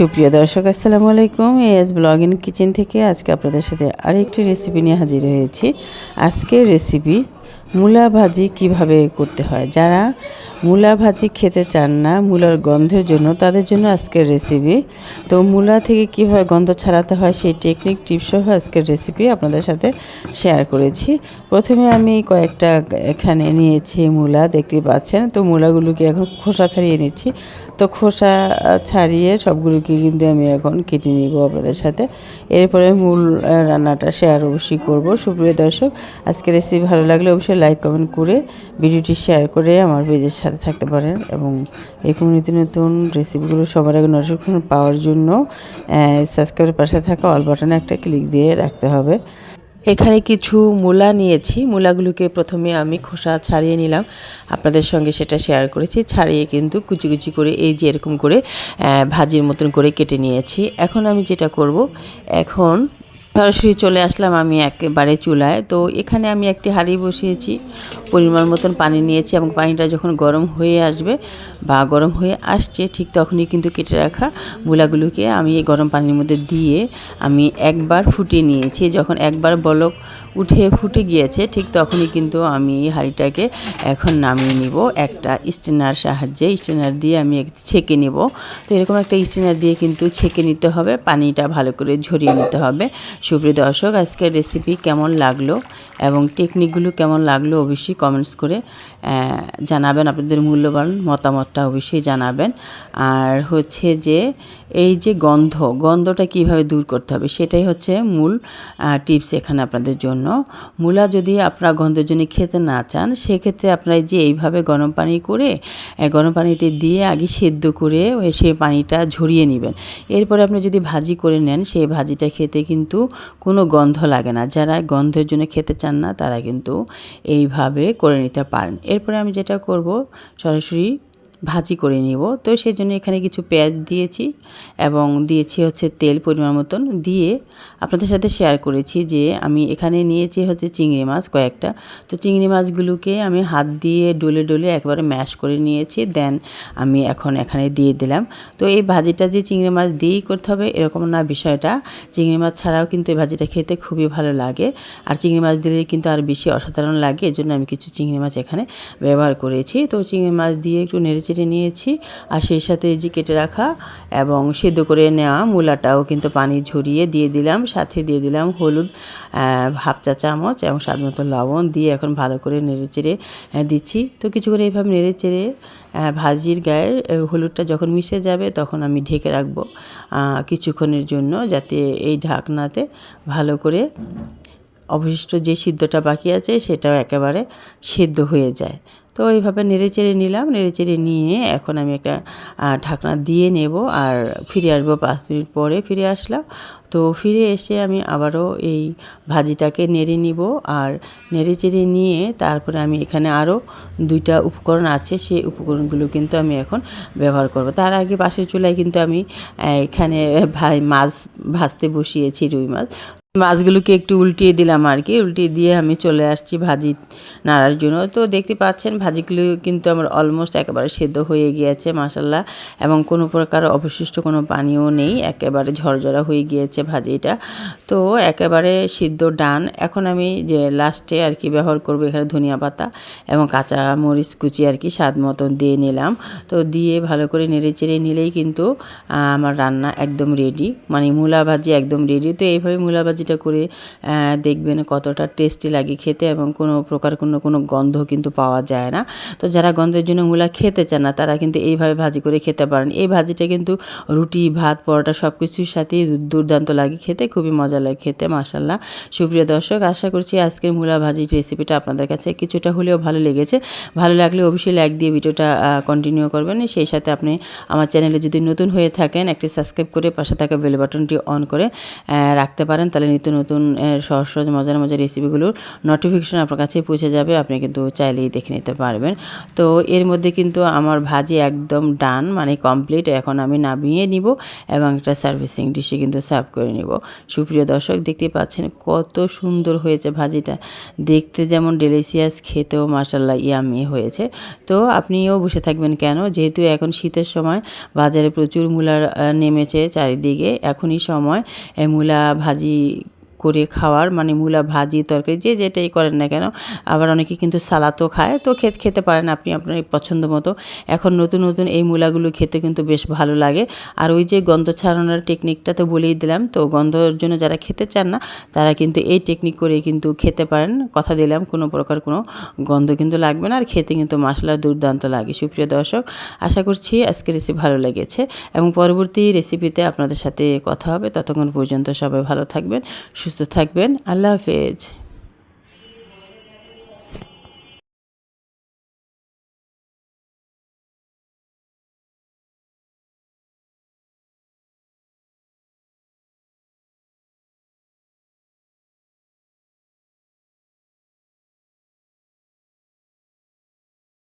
সুপ্রিয় দর্শক, আসসালামু আলাইকুম। এস ব্লগ ইন কিচেন থেকে আজকে আপনাদের সাথে আরেকটি রেসিপি নিয়ে হাজির হয়েছি। আজকের রেসিপি মূলা ভাজি কীভাবে করতে হয়? যারা মূলা ভাজি খেতে চান না, মূলার গন্ধের জন্য, তাদের জন্য আজকের রেসিপি তো মূলা থেকে কীভাবে গন্ধ ছাড়াতে হয় সেই টেকনিক টিপসহ আজকের রেসিপি আপনাদের সাথে শেয়ার করেছি। প্রথমে আমি কয়েকটা এখানে নিয়েছি মূলা দেখতে পাচ্ছেন। তো মূলাগুলোকে এখন খোসা ছাড়িয়ে নিচ্ছি। তো খোসা ছাড়িয়ে সবগুলোকে কিন্তু আমি এখন কেটে নিব আপনাদের সাথে। এরপরে মূল রান্নাটা শেয়ার অবশ্যই করব। সুপ্রিয় দর্শক, আজকের রেসিপি ভালো লাগলে অবশ্যই লাইক কমেন্ট করে ভিডিওটি শেয়ার করে আমার পেজের সাথে থাকতে পারেন এবং এরকম নতুন নতুন রেসিপিগুলো সবার আগে নোটিফিকেশন পাওয়ার জন্য সাবস্ক্রাইবের পাশে থাকা অল বাটনে একটা ক্লিক দিয়ে রাখতে হবে। এখানে কিছু মূলা নিয়েছি। মূলাগুলোকে প্রথমে আমি খোসা ছাড়িয়ে নিলাম। আপনাদের সঙ্গে সেটা শেয়ার করেছি। ছাড়িয়ে কিন্তু কুচি কুচি করে এই যে এরকম করে ভাজির মতন করে কেটে নিয়েছি। এখন আমি যেটা করব, এখন সরাসরি চলে আসলাম আমি একেবারে চুলায়। তো এখানে আমি একটি হাঁড়ি বসিয়েছি। পরিমাণ মতন পানি নিয়েছি এবং পানিটা যখন গরম হয়ে আসবে বা গরম হয়ে আসছে, ঠিক তখনই কিন্তু কেটে রাখা মূলাগুলোকে আমি এই গরম পানির মধ্যে দিয়ে আমি একবার ফুটিয়ে নিয়েছি। যখন একবার বলক উঠে ফুটে গিয়েছে, ঠিক তখনই কিন্তু আমি এই হাঁড়িটাকে এখন নামিয়ে নিব। একটা স্টেনার সাহায্যে স্টেনার দিয়ে আমি ছেঁকে নেব। তো এরকম একটা স্টেনার দিয়ে কিন্তু ছেঁকে নিতে হবে, পানিটা ভালো করে ঝরিয়ে নিতে হবে। সুপ্রিয় দর্শক, আজকের রেসিপি কেমন লাগল এবং টেকনিকগুলো কেমন লাগল অবশ্যই কমেন্টস করে জানাবেন, আপনাদের মূল্যবান মতামতটা অবশ্যই জানাবেন। আর হচ্ছে যে, এই যে গন্ধ, গন্ধটা কীভাবে দূর করতে হবে, সেটাই হচ্ছে মূল টিপস এখানে আপনাদের জন্য। মূলা যদি আপনারা গন্ধের জন্য খেতে না চান, সেক্ষেত্রে আপনারা যে এইভাবে গরম পানি করে গরম পানিতে দিয়ে আগে সেদ্ধ করে সেই পানিটা ঝরিয়ে নেবেন। এরপরে আপনি যদি ভাজি করে নেন, সেই ভাজিটা খেতে কিন্তু কোনো গন্ধ লাগে না। যারা গন্ধের জন্য খেতে চান না, তারা কিন্তু এইভাবে করে নিতে পারেন। এরপরে আমি যেটা করব সরাসরি ভাজি করে নিব। তো সেই জন্য এখানে কিছু পেঁয়াজ দিয়েছি এবং দিয়েছি হচ্ছে তেল পরিমাণ মতন। দিয়ে আপনাদের সাথে শেয়ার করেছি যে আমি এখানে নিয়েছি হচ্ছে চিংড়ি মাছ কয়েকটা। তো চিংড়ি মাছগুলোকে আমি হাত দিয়ে ডলে ডলে একবারে ম্যাশ করে নিয়েছি। দেন আমি এখন এখানে দিয়ে দিলাম। তো এই ভাজিটা যে চিংড়ি মাছ দিয়েই করতে হবে এরকম না বিষয়টা। চিংড়ি মাছ ছাড়াও কিন্তু এই ভাজিটা খেতে খুবই ভালো লাগে। আর চিংড়ি মাছ দিলে কিন্তু আর বেশি অসাধারণ লাগে। এর জন্য আমি কিছু চিংড়ি মাছ এখানে ব্যবহার করেছি। তো চিংড়ি মাছ দিয়ে একটু নেড়ে চেড়ে নিয়েছি আর সেই সাথে এই যে কেটে রাখা এবং সেদ্ধ করে নেওয়া মূলাটাও কিন্তু পানি ঝরিয়ে দিয়ে দিলাম, সাথে দিয়ে দিলাম হলুদ হাফ চা চামচ এবং স্বাদ মতো লবণ দিয়ে এখন ভালো করে নেড়ে চেড়ে দিচ্ছি। তো কিছু করে এইভাবে নেড়ে চেড়ে ভাজির গায়ে হলুদটা যখন মিশে যাবে তখন আমি ঢেকে রাখব কিছুক্ষণের জন্য যাতে এই ঢাকনাতে ভালো করে অবশিষ্ট যে সিদ্ধটা বাকি আছে সেটাও একেবারে সিদ্ধ হয়ে যায়। তো এইভাবে নেড়ে চেড়ে নিলাম নেড়ে চেড়ে নিয়ে এখন আমি একটা ঢাকনা দিয়ে নেব আর ফিরে আসব পাঁচ মিনিট পরে ফিরে আসলাম। তো ফিরে এসে আমি আবারও এই ভাজিটাকে নেড়ে নিব আর নেড়ে চেড়ে নিয়ে তারপরে আমি এখানে আরও দুইটা উপকরণ আছে, সেই উপকরণগুলো কিন্তু আমি এখন ব্যবহার করব। তার আগে পাশের চুলায় কিন্তু আমি এখানে ভাই মাছ ভাজতে বসিয়েছি রুই মাছ। মাছগুলোকে একটু উল্টিয়ে দিলাম আর কি। উল্টিয়ে দিয়ে আমি চলে আসছি ভাজি নাড়ার জন্য। তো দেখতে পাচ্ছেন, ভাজিগুলো কিন্তু আমার অলমোস্ট একেবারে সেদ্ধ হয়ে গিয়েছে মাসাল্লাহ এবং কোনো প্রকার অবশিষ্ট কোনো পানিও নেই, একেবারে ঝরঝরা হয়ে গিয়েছে ভাজিটা। তো একেবারে সিদ্ধ ডান। এখন আমি যে লাস্টে আর কি ব্যবহার করব, এখানে ধনিয়া পাতা এবং কাঁচা মরিচ কুচি আর কি স্বাদ মতন দিয়ে নিলাম। তো দিয়ে ভালো করে নেড়ে চেড়ে নিলেই কিন্তু আমার রান্না একদম রেডি মানে মূলা ভাজি একদম রেডি তো এইভাবে মূলা ভাজিটা করে দেখবেন কতটা টেস্টি লাগে খেতে এবং কোনো প্রকার কোনো কোনো গন্ধ কিন্তু পাওয়া যায় না। তো যারা গন্ধের জন্য মূলা খেতে চান না, তারা কিন্তু এইভাবে ভাজি করে খেতে পারেন। এই ভাজিটা কিন্তু রুটি, ভাত, পরোটা সব কিছুর সাথেই দুর্দান্ত লাগে খেতে, খুবই মজা লাগে খেতে মাসাল্লাহ সুপ্রিয় দর্শক, আশা করছি আজকের মূলা ভাজির রেসিপিটা আপনাদের কাছে কিছুটা হলেও ভালো লেগেছে। ভালো লাগলে অবশ্যই লাইক দিয়ে ভিডিওটা কন্টিনিউ করবেন। সেই সাথে আপনি আমার চ্যানেলে যদি নতুন হয়ে থাকেন, একটি সাবস্ক্রাইব করে পাশে থাকা বেল বাটনটি অন করে রাখতে পারেন, তাহলে নিত্য নতুন সহজ মজার মজার রেসিপিগুলোর নোটিফিকেশন আপনার কাছে পৌঁছে যাবে। আপনি কিন্তু চাইলেই দেখে নিতে পারবেন। তো এর মধ্যে কিন্তু আমার ভাজি একদম ডান মানে কমপ্লিট এখন আমি নামিয়ে নিব এবং একটা সার্ভিসিং ডিশে কিন্তু সার্ভ করে নিব। সুপ্রিয় দর্শক, দেখতে পাচ্ছেন কত সুন্দর হয়েছে ভাজিটা। দেখতে যেমন ডেলিসিয়াস খেতেও মাসাল্লাহ ইয়ামি হয়েছে। তো আপনিও বসে থাকবেন কেন? যেহেতু এখন শীতের সময়, বাজারে প্রচুর মূলা নেমেছে চারিদিকে। এখনই সময় মূলা ভাজি করে খাওয়ার মানে মূলা ভাজি, তরকারি, যে যেটাই করেন না কেন, আবার অনেকে কিন্তু সালাদও খায়। তো খেতে খেতে পারেন আপনি আপনার পছন্দ মতো। এখন নতুন নতুন এই মূলাগুলো খেতে কিন্তু বেশ ভালো লাগে। আর ওই যে গন্ধ ছাড়ানোর টেকনিকটা তো বলেই দিলাম। তো গন্ধর জন্য যারা খেতে চান না, তারা কিন্তু এই টেকনিক করে কিন্তু খেতে পারেন। কথা দিলাম, কোনো প্রকার কোনো গন্ধ কিন্তু লাগবে না। আর খেতে কিন্তু মশলা দুর্দান্ত লাগে। সুপ্রিয় দর্শক, আশা করছি আজকের রেসিপি ভালো লেগেছে। এবং পরবর্তী রেসিপিতে আপনাদের সাথে কথা হবে। ততক্ষণ পর্যন্ত সবাই ভালো থাকবেন সুস্থ থাকবেন আল্লাহ হাফেজ